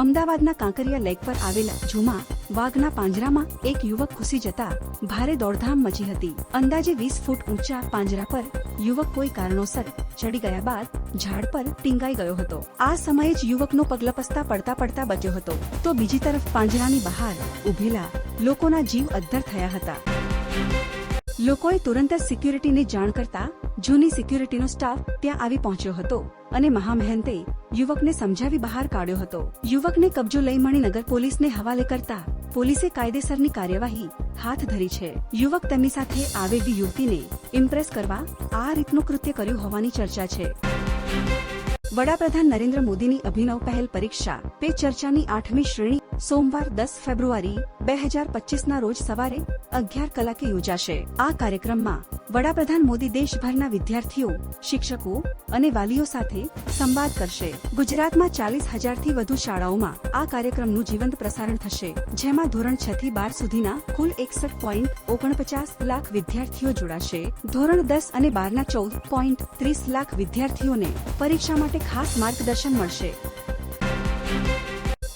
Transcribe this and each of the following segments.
અમદાવાદના કાંકરિયા લેક પર આવેલા ઝુમા વાઘના પાંજરામાં એક યુવક ઘૂસી જતા ભારે દોડધામ મચી હતી. અંદાજે વીસ ફૂટ ઊંચા પાંજરા પર યુવક કોઈ કારણોસર ચડી ગયા બાદ ઝાડ પર ટીંગાઈ ગયો હતો. આ સમયે જ યુવકનો પગલપસ્તા પડતા પડતા બચ્યો હતો. તો બીજી તરફ પાંજરાની બહાર ઉભેલા લોકોના જીવ અદ્ધર થયા હતા. લોકોએ તુરંત જ સિક્યુરિટીને જાણ કરતા જૂની સિક્યુરિટીનો સ્ટાફ ત્યાં આવી પહોંચ્યો હતો. અને મહામહેનતે યુવકને સમજાવી બહાર કાઢ્યો હતો. યુવકને કબજો લઈ મણિનગર પોલીસને હવાલે કરતા પોલીસે કાયદેસરની કાર્યવાહી હાથ ધરી છે. યુવક તેમની સાથે આવેલી યુવતીને ઇમ્પ્રેસ કરવા આ રીતનું કૃત્ય કર્યું હોવાની ચર્ચા છે. વડાપ્રધાન નરેન્દ્ર મોદીની અભિનવ પહેલ પરીક્ષા પે ચર્ચાની આઠમી શ્રેણી સોમવાર દસ ફેબ્રુઆરી બે હજાર પચીસના રોજ સવારે અગિયાર કલાકે યોજાશે. આ કાર્યક્રમમાં વડાપ્રધાન મોદી દેશભરના વિદ્યાર્થીઓ, શિક્ષકો અને વાલીઓ સાથે સંવાદ કરશે. ગુજરાતમાં ચાલીસ હજારથી વધુ શાળાઓમાં આ કાર્યક્રમનું જીવંત પ્રસારણ થશે, જેમાં ધોરણ છ થી બાર સુધીના કુલ એકસઠ પોઈન્ટ ઓગણપચાસ લાખ વિદ્યાર્થીઓ જોડાશે. ધોરણ દસ અને બારના ચૌદ પોઈન્ટ ત્રીસ લાખ વિદ્યાર્થીઓને પરીક્ષા માટે ખાસ માર્ગદર્શન મળશે.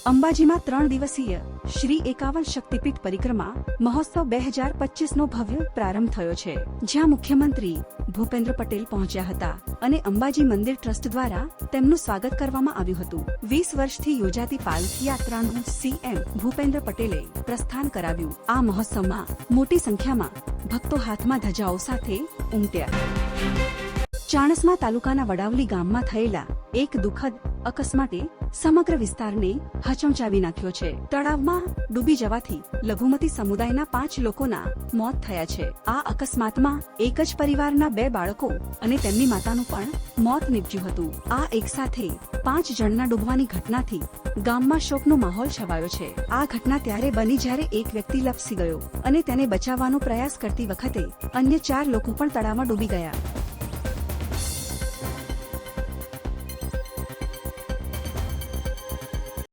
અંબાજીમાં ત્રણ દિવસીય શ્રી એકાવન શક્તિપીઠ પરિક્રમા મહોત્સવ બે હજાર પચીસ નો ભવ્ય પ્રારંભ થયો છે, જ્યાં મુખ્યમંત્રી ભૂપેન્દ્ર પટેલ પહોંચ્યા હતા અને અંબાજી મંદિર ટ્રસ્ટ દ્વારા તેમનું સ્વાગત કરવામાં આવ્યું હતું. વીસ વર્ષથી યોજાતી પાલખી યાત્રાનું સીએમ ભૂપેન્દ્ર પટેલે પ્રસ્થાન કરાવ્યું. આ મહોત્સવમાં મોટી સંખ્યામાં ભક્તો હાથમાં ધજાઓ સાથે ઉમટ્યા. ચાણસ્મા તાલુકાના વડાવલી ગામમાં થયેલા એક દુઃખદ અકસ્માતે સમગ્ર વિસ્તારને હચમચાવી નાખ્યો છે. તળાવમાં ડૂબી જવાથી લઘુમતી સમુદાયના પાંચ લોકોના મોત થયા છે. આ અકસ્માતમાં એક જ પરિવારના બે બાળકો અને તેમની માતાનું પણ મોત નીપજ્યું હતું. આ એક સાથે પાંચ જણના ડૂબવાની ઘટનાથી ગામમાં શોકનો માહોલ છવાયો છે. આ ઘટના ત્યારે બની જ્યારે એક વ્યક્તિ લપસી ગયો અને તેને બચાવવાનો પ્રયાસ કરતી વખતે અન્ય ચાર લોકો પણ તળાવમાં ડૂબી ગયા.